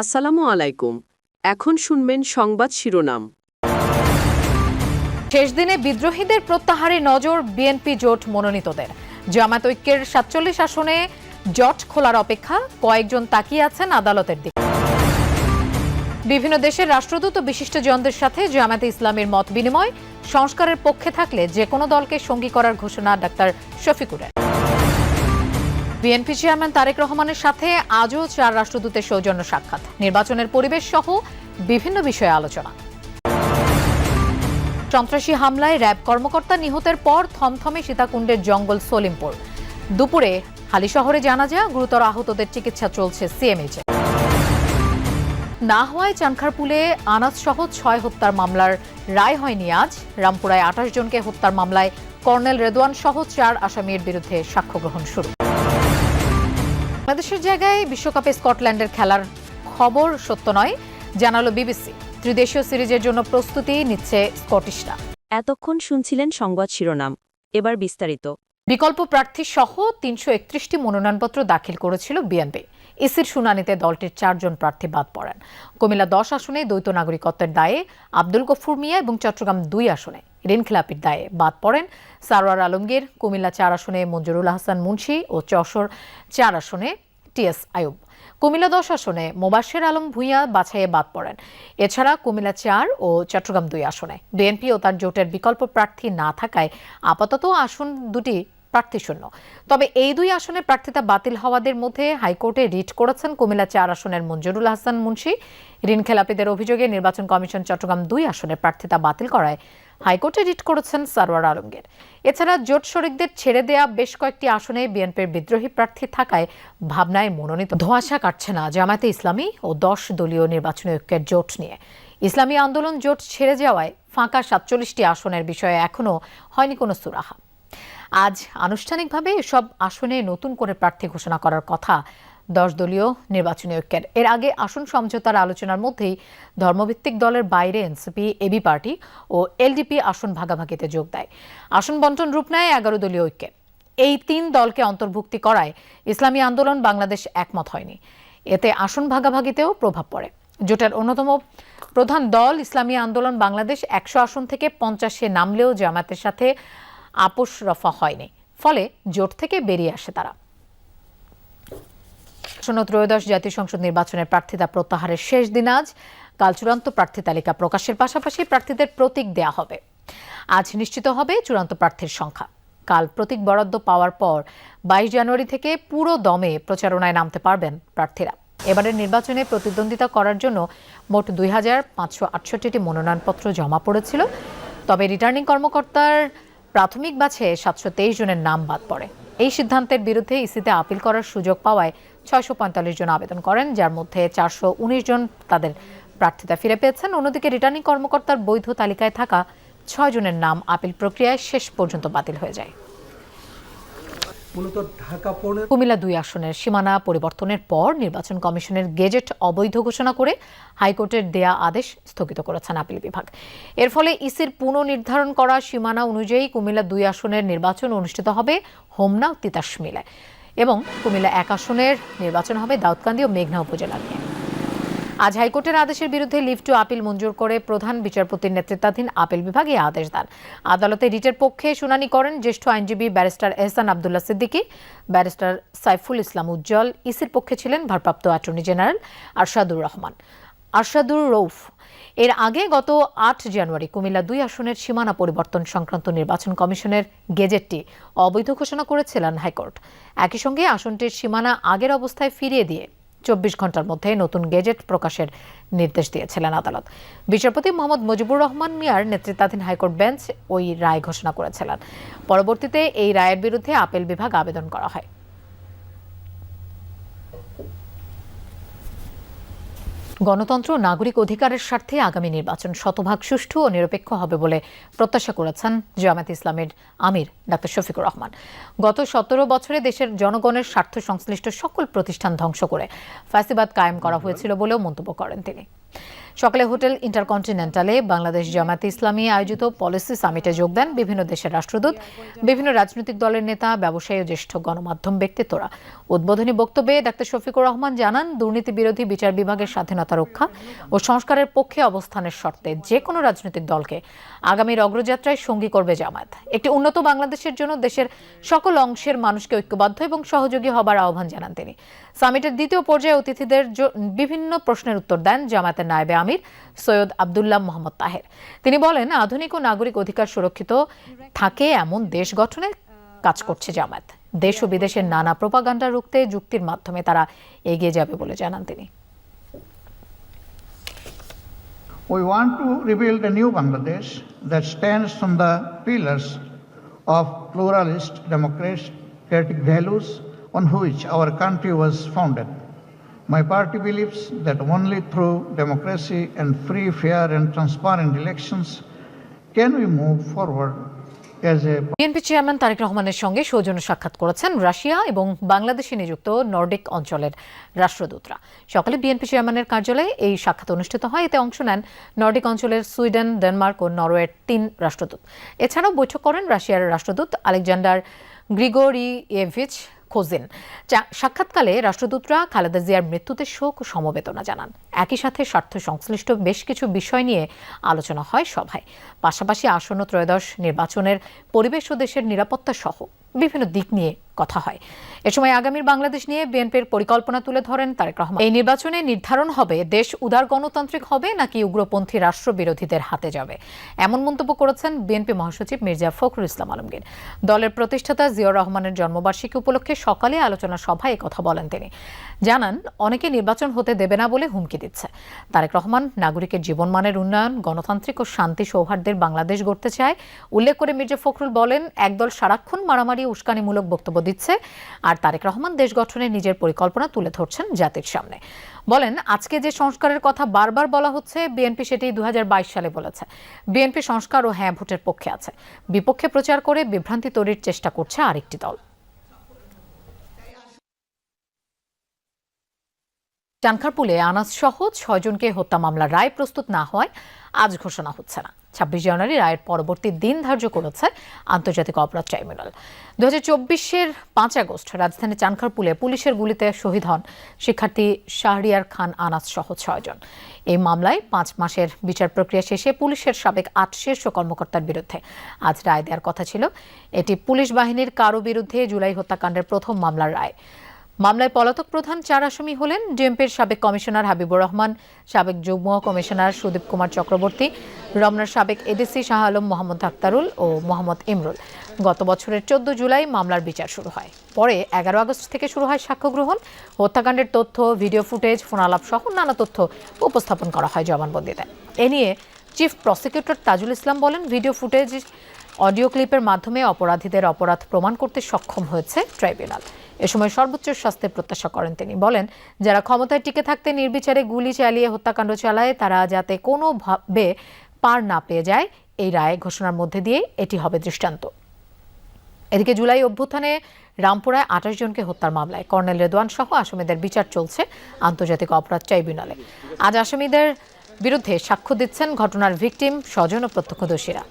আসসালামু আলাইকুম। এখন শুনবেন সংবাদ শিরোনাম। শেষ দিনে বিদ্রোহীদের প্রত্যাহারে নজর বিএনপি জোট মনোনীতদের। জামাত ঐক্যের সাতচল্লিশ আসনে জট খোলার অপেক্ষা কয়েকজন তাকিয়ে আছেন আদালতের দিকে। বিভিন্ন দেশের রাষ্ট্রদূত বিশিষ্টজনদের সাথে জামাতে ইসলামের মত বিনিময়, সংস্কারের পক্ষে থাকলে যে কোনো দলকে সঙ্গী করার ঘোষণা ডাক্তার শফিকুরের। বিএনপি চেয়ারম্যান তারেক রহমানের সাথে আজও চার রাষ্ট্রদূতের সৌজন্য সাক্ষাৎ। নির্বাচনের পরিবেশ সহ বিভিন্ন বিষয়ে আলোচনা। সন্ত্রাসী হামলায় র্যাব কর্মকর্তা নিহতের পর থমথমে সীতাকুণ্ডের জঙ্গল সলিমপুর। দুপুরে হালি শহরে জানা যায়, গুরুতর আহতদের চিকিৎসা চলছে সিএমএইচে। না হওয়ায় চানখারপুলে আনাজ সহ ছয় হত্যার মামলার রায় হয়নি আজ। রামপুরায় আঠাশ জনকে হত্যার মামলায় কর্নেল রেদওয়ান সহ চার আসামির বিরুদ্ধে সাক্ষ্য গ্রহণ শুরু। বাংলাদেশের জায়গায় বিশ্বকাপে স্কটল্যান্ডের খেলার খবর সত্য নয় জানালো বিবিসি। ত্রিদেশীয় সিরিজের জন্য প্রস্তুতি নিচ্ছে স্কটিশরা। এতক্ষণ শুনছিলেন সংবাদ শিরোনাম। এবার বিস্তারিত। বিকল্প প্রার্থী সহ তিনশো একত্রিশটি মনোনয়নপত্র দাখিল করেছিল বিএনপি। ইসির শুনানিতে দলটির চারজন প্রার্থী বাদ পড়েন। কুমিল্লা দশ আসনে দ্বৈত নাগরিকত্বের দায়ে আব্দুল গফুর মিয়া এবং চট্টগ্রাম দুই আসনে। ঋণখেলাপির দায়ে বাদ পড়েন সারোয়ার আলমগীর, কুমিল্লা চার আসনে মঞ্জুরুল হাসান মুন্সি ও চশোর চার আসনে টিএস আয়ুব কুমিল্লা দশ আসনে মোবাশের আলম ভূঁইয়া বাছাইয়ে বাদ পড়েন। এছাড়া কুমিল্লা চার ও চট্টগ্রাম দুই আসনে। বিএনপি ও তার জোটের বিকল্প প্রার্থী না থাকায় আপাতত আসন দুটি প্রার্থী শূন্য। তবে এই দুই আসনে প্রার্থিতা বাতিল হওয়াদের মধ্যে হাইকোর্টে রিট করেছেন কুমিল্লা চার আসনের মঞ্জুরুল হাসান মুন্সি। ঋণ খেলাপিদের অভিযোগে নির্বাচন কমিশন চট্টগ্রাম দুই আসনে প্রার্থিতা বাতিল করায় হাইকোর্টে রিট করেছেন সারওয়ার আলমগীর। এছাড়া জোট শরিকদের ছেড়ে দেয়া বেশ কয়েকটি আসনে বিএনপির বিদ্রোহী প্রার্থী থাকায় ভাবনায় মনোনীত। ধোঁয়াশা কাটছে না জামায়াতে ইসলামী ও দশ দলীয় নির্বাচনী ঐক্যের জোট নিয়ে। ইসলামী আন্দোলন জোট ছেড়ে যাওয়ায় ফাঁকা সাতচল্লিশটি আসনের বিষয়ে এখনও হয়নি কোনো সুরাহা। আজ আনুষ্ঠানিকভাবে এসব আসনে নতুন করে প্রার্থী ঘোষণা করার কথা দশ দলীয় নির্বাচনী ঐক্যের। এর আগে আসন সমঝোতার আলোচনার মধ্যেই ধর্মভিত্তিক দলের বাইরে এনসিপি, এবি পার্টি ও এলডিপি আসন ভাগাভাগিতে যোগ দেয়। আসন বন্টন রূপ নেয় এগারো দলীয় ঐক্যে এই তিন দলকে অন্তর্ভুক্তি করায় ইসলামী আন্দোলন বাংলাদেশ একমত হয়নি। এতে আসন ভাগাভাগিতেও প্রভাব পড়ে। জোটের অন্যতম প্রধান দল ইসলামী আন্দোলন বাংলাদেশ একশো আসন থেকে পঞ্চাশে নামলেও জামাতের সাথে আপোষ রফা হয়নি। ফলে জোট থেকে বেরিয়ে আসে তারা। আসন্ন ত্রয়োদশ জাতীয় সংসদ নির্বাচনের প্রার্থিতা প্রত্যাহারের শেষ দিন আজ। কাল চূড়ান্ত প্রার্থী তালিকা প্রকাশের পাশাপাশি প্রার্থীদের প্রতীক দেয়া হবে। আজ নিশ্চিত হবে চূড়ান্ত প্রার্থীর সংখ্যা। কাল প্রতীক বরাদ্দ পাওয়ার পর বাইশ জানুয়ারি থেকে পুরো দমে প্রচারণায় নামতে পারবেন প্রার্থীরা। এবারের নির্বাচনে প্রতিদ্বন্দ্বিতা করার জন্য মোট দুই হাজার পাঁচশো আটষট্টিটি মনোনয়নপত্র জমা পড়েছিল। তবে রিটার্নিং কর্মকর্তার প্রাথমিক বাছে সাতশো তেইশ জনের নাম বাদ পড়ে। এই সিদ্ধান্তের বিরুদ্ধে ইসিতে আপিল করার সুযোগ পাওয়ায় ছয়শো পঁয়তাল্লিশ জন আবেদন করেন, যার মধ্যে চারশো উনিশ জন তাদের প্রার্থিতা ফিরে পেয়েছেন। অন্যদিকে রিটার্নিং কর্মকর্তার বৈধ তালিকায় থাকা ছয় জনের নাম আপিল প্রক্রিয়ায় শেষ পর্যন্ত বাতিল হয়ে যায়। কুমিল্লা দুই আসনের সীমানা পরিবর্তনের পর নির্বাচন কমিশনের গেজেট অবৈধ ঘোষণা করে হাইকোর্টের দেয়া আদেশ স্থগিত করেছেন আপিল বিভাগ। এর ফলে ইসির পুনর্নির্ধারণ করা সীমানা অনুযায়ী কুমিল্লা দুই আসনের নির্বাচন অনুষ্ঠিত হবে হোমনা তিতাস মিলায় এবং কুমিল্লা এক আসনের নির্বাচন হবে দাউদকান্দি ও মেঘনা উপজেলা নিয়ে। আজ হাইকোর্টের আদেশের বিরুদ্ধে লিভ টু আপিল মঞ্জুর করে প্রধান বিচারপতির নেতৃত্বাধীন আপিল বিভাগ এই আদেশ দেন। আদালতে রিটের পক্ষে শুনানি করেন জ্যেষ্ঠ আইনজীবী ব্যারিস্টার এহসান আবদুল্লাহ সিদ্দিকী। ব্যারিস্টার সাইফুল ইসলাম উজ্জ্বল, ইসির পক্ষে ছিলেন ভারপ্রাপ্ত অ্যাটর্নি জেনারেল আরশাদুর রহমান। আরশাদুর রৌফ এর আগে গত আট জানুয়ারি কুমিল্লা দুই আসনের সীমানা পরিবর্তন সংক্রান্ত নির্বাচন কমিশনের গেজেটটি অবৈধ ঘোষণা করেছিলেন হাইকোর্ট। একই সঙ্গে আসনটির সীমানা আগের অবস্থায় ফিরিয়ে দিয়ে চব্বিশ ঘণ্টার মধ্যে নতুন গেজেট প্রকাশের নির্দেশ দিয়েছিলেন আদালত। বিচারপতি মোহাম্মদ মুজিবুর রহমান মিয়ার নেতৃত্বাধীন হাইকোর্ট বেঞ্চ ওই রায় ঘোষণা করেছিলেন। পরবর্তীতে এই রায়ের বিরুদ্ধে আপিল বিভাগ আবেদন করা হয়। গণতন্ত্র নাগরিক অধিকারের স্বার্থে আগামী নির্বাচন শতভাগ সুষ্ঠু ও নিরপেক্ষ হবে বলে প্রত্যাশা করেছেন জামায়াত ইসলামের আমির ডাক্তার শফিকুর রহমান। গত সতেরো বছরে দেশের জনগণের স্বার্থ সংশ্লিষ্ট সকল প্রতিষ্ঠান ধ্বংস করে ফ্যাসিবাদ কায়েম করা হয়েছিল বলেও মন্তব্য করেন তিনি। সকালে হোটেল ইন্টারকন্টিনেন্টালে বাংলাদেশ জামায়াতে ইসলামী আয়োজিত পলিসি সামিটে যোগ দেন বিভিন্ন দেশের রাষ্ট্রদূত, বিভিন্ন রাজনৈতিক দলের নেতা, ব্যবসায়ী ও জ্যেষ্ঠ গণমাধ্যম ব্যক্তিত্বরা। উদ্বোধনী বক্তব্যে ডাক্তার শফিকুর রহমান জানান দুর্নীতি বিরোধী বিচার বিভাগের স্বাধীনতা রক্ষা ও সংস্কারের পক্ষে অবস্থানের শর্তে যে কোনো রাজনৈতিক দলকে আগামীর অগ্রযাত্রায় সঙ্গী করবে জামায়াত। একটি উন্নত বাংলাদেশের জন্য দেশের সকল অংশের মানুষকে ঐক্যবদ্ধ এবং সহযোগী হবার আহ্বান জানান তিনি। সামিটের দ্বিতীয় পর্যায়ে অতিথিদের বিভিন্ন প্রশ্নের উত্তর দেন জামায়াতের নায়েবে আমির সৈয়দ আবদুল্লাহ মোহাম্মদ তাহের তিনি বলেন আধুনিক ও নাগরিক অধিকার সুরক্ষিত থাকে এমন দেশ গঠনে কাজ করছে জামায়াত দেশ ও বিদেশের নানা প্রোপাগান্ডা রুখতে যুক্তির মাধ্যমে তারা এগিয়ে যাবে বলে জানান তিনি We want to rebuild a new Bangladesh that stands on the pillars of pluralist democratic values on which our country was founded. My party believes that only through democracy and free, fair, and transparent elections can we move forward BNP chairman Tarique রহমানের সঙ্গে সৌজন্য সাক্ষাৎ করেছেন Russia এবং বাংলাদেশে নিযুক্ত Nordic অঞ্চলের রাষ্ট্রদূতরা। সকালে বিএনপি চেয়ারম্যানের কার্যালয়ে এই সাক্ষাৎ অনুষ্ঠিত হয়। এতে অংশ নেন নর্ডিক অঞ্চলের সুইডেন ডেনমার্ক ও নরওয়ের তিন রাষ্ট্রদূত। এছাড়াও বৈঠক করেন রাশিয়ার রাষ্ট্রদূত আলেকজান্ডার গ্রিগোরিয়েভিচ। খোজিন সাক্ষাৎকালে রাষ্ট্রদূতরা খালেদা জিয়ার মৃত্যুতে শোক ও সমবেদনা জানান। একই সাথে স্বার্থ সংশ্লিষ্ট বেশ কিছু বিষয় নিয়ে আলোচনা হয় সভায়। পাশাপাশি আসন্ন ত্রয়োদশ নির্বাচনের পরিবেশ ও দেশের নিরাপত্তা সহ বিভিন্ন দিক নিয়ে কথা হয়। এ সময় আগামীর বাংলাদেশ নিয়ে বিএনপির পরিকল্পনা তুলে ধরেন তারেক রহমান। এই নির্বাচনে নির্ধারণ হবে, দেশ উদার গণতান্ত্রিক হবে নাকি উগ্রপন্থী রাষ্ট্রবিরোধীদের হাতে যাবে? এমন মন্তব্য করেছেন বিএনপি মহাসচিব মির্জা ফখরুল ইসলাম আলমগীর। দলের প্রতিষ্ঠাতা জিয়াউর রহমানের জন্মবার্ষিকী উপলক্ষে সকালে আলোচনা সভায় কথা বলেন তিনি। জানান, অনেকে নির্বাচন হতে দেবে না বলে হুমকি দিচ্ছে। তারেক রহমান নাগরিকের জীবনমানের উন্নয়ন, গণতান্ত্রিক ও শান্তি সৌহার্দ্যের বাংলাদেশ গড়তে চায়। উল্লেখ করে মির্জা ফখরুল বলেন, একদল সারাক্ষণ মারামারি উস্কানিমূলক বক্তব্য দিচ্ছে আর তারেক রহমান দেশ গঠনের নিজের পরিকল্পনা তুলে ধরছেন জাতির সামনে। বলেন, আজকে যে সংস্কারের কথা বারবার বলা হচ্ছে, বিএনপি সেটি দু সালে বলেছে। বিএনপি সংস্কার ও হ্যাঁ ভোটের পক্ষে আছে। বিপক্ষে প্রচার করে বিভ্রান্তি তৈরির চেষ্টা করছে আরেকটি দল। চানখারপুলে আনাস সহ ছয়জনকে হত্যা মামলার রায় প্রস্তুত না হওয়ায় আজ ঘোষণা হচ্ছে না। ছাব্বিশ জানুয়ারি রায়ের পরবর্তী দিন ধার্য করেছে আন্তর্জাতিক অপরাধ ট্রাইব্যুনাল। দু হাজার চব্বিশের পাঁচ আগস্ট রাজধানী চানখারপুলে পুলিশের গুলিতে শহীদ হন শিক্ষার্থী শাহরিয়ার খান আনাস সহ ছয়জন। এই মামলায় পাঁচ মাসের বিচার প্রক্রিয়া শেষে পুলিশের সাবেক আট শীর্ষ কর্মকর্তার বিরুদ্ধে আজ রায় দেওয়ার কথা ছিল। এটি পুলিশ বাহিনীর কারও বিরুদ্ধে জুলাই হত্যাকাণ্ডের প্রথম মামলার রায়। মামলায় পলাতক প্রধান চার আসামি হলেন ডিএমপির সাবেক কমিশনার হাবিবুর রহমান, সাবেক যুগ্ম কমিশনার সুদীপ কুমার চক্রবর্তী, রমনার সাবেক এডিসি শাহ আলম মোহাম্মদ আক্তারুল ও মোহাম্মদ ইমরুল। গত বছরের চোদ্দ জুলাই মামলার বিচার শুরু হয়। পরে এগারো আগস্ট থেকে শুরু হয় সাক্ষ্য গ্রহণ, হত্যাকাণ্ডের তথ্য, ভিডিও ফুটেজ, ফোনালাপ সহ নানা তথ্য উপস্থাপন করা হয় জবানবন্দিতে। এ নিয়ে চিফ প্রসিকিউটর তাজুল ইসলাম বলেন, ভিডিও ফুটেজ, অডিও ক্লিপের মাধ্যমে অপরাধীদের অপরাধ প্রমাণ করতে সক্ষম হয়েছে ট্রাইব্যুনাল। এ সময় সর্বোচ্চ শাস্তির প্রত্যাশা করেন তিনি। বলেন, যারা ক্ষমতায় টিকে থাকতে নির্বিচারে গুলি চালিয়ে হত্যাকাণ্ড চালায়, তারা যাতে কোনোভাবে পার না পেয়ে যায়, এই রায় ঘোষণার মধ্যে দিয়ে এটি হবে দৃষ্টান্ত। এদিকে জুলাই অভ্যুত্থানে রামপুরায় আঠাশ জনকে হত্যার মামলায় কর্নেল রেদওয়ান সহ আসামিদের বিচার চলছে আন্তর্জাতিক অপরাধ ট্রাইব্যুনালে। আজ আসামিদের বিরুদ্ধে সাক্ষ্য দিচ্ছেন ঘটনার ভিকটিম, স্বজন ও প্রত্যক্ষদর্শীরা।